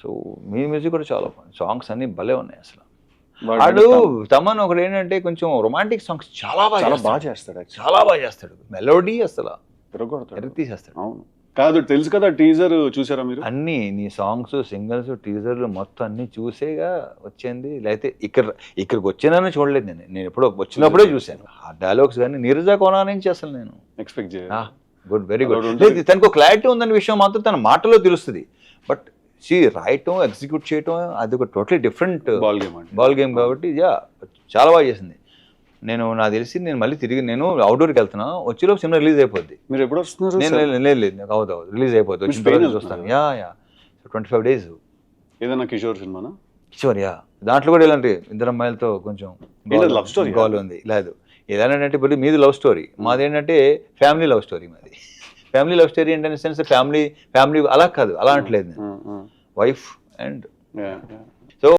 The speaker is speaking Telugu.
సో మీ మ్యూజిక్ కూడా చాలా బాగుంది సాంగ్స్ అన్ని భలే ఉన్నాయి అసలు. వాడు తమన్ ఒకడు ఏంటంటే కొంచెం రొమాంటిక్ సాంగ్స్ చాలా బాగా. బాగా చేస్తాడు. చాలా బాగా చేస్తాడు. మెలోడీ అసలు. తిరగొడతాడు. తీసేస్తాడు అవును. కాదు తెలుసు కదా టీజర్ చూసారా మీరు? అన్ని నీ సాంగ్స్ సింగిల్స్ టీజర్లు మొత్తం అన్ని చూసేగా వచ్చింది. లేకపోతే ఇక్కడ ఇక్కడికి వచ్చినానని చూడలేదు నేను. నేను ఎప్పుడో వచ్చినప్పుడే చూశాను. ఆ డైలాగ్స్ కానీ నీరజా కోనా నుంచి అసలు నేను. ఎక్స్పెక్ట్ చేయాలి గుడ్ వెరీ గుడ్ తనకు క్లారిటీ ఉందన్న విషయం మాత్రం తన మాటలో తెలుస్తుంది. బట్ షీ రాయటం ఎగ్జిక్యూట్ చేయటం అది ఒక టోటలీ డిఫరెంట్ బాల్ గేమ్ అంటే బాల్ గేమ్ కాబట్టి యా చాలా బాగా చేసింది. నేను నాకు తెలిసి నేను మళ్ళీ తిరిగి నేను అవుట్డోర్కి వెళ్తున్నా వచ్చేలోపు సినిమా రిలీజ్ అయిపోద్ది. మీరు ఎప్పుడు వస్తున్నారు నేను లేదు లేదు నాకు అవుతుంది రిలీజ్ అయిపోద్ది. వచ్చిన తర్వాత చూస్తాను. Yeah yeah twenty five days ఏదైనా కిషోర్ సినిమానా? కిషోర్ యా దాంట్లో కూడా ఇలాంటి ఇద్దరు అమ్మాయిలతో కొంచెం story ఆ? గోల్ ఉంది. లేదు. ఏదైనా ఇప్పుడు మీది లవ్ స్టోరీ మాది ఏంటంటే ఫ్యామిలీ లవ్ స్టోరీ మాది. ఫ్యామిలీ లవ్ స్టోరీ ఏంటంటే సెన్స్ ఫ్యామిలీ ఫ్యామిలీ అలా కాదు. అలా అంటలేదు నేను. wife and yeah, yeah.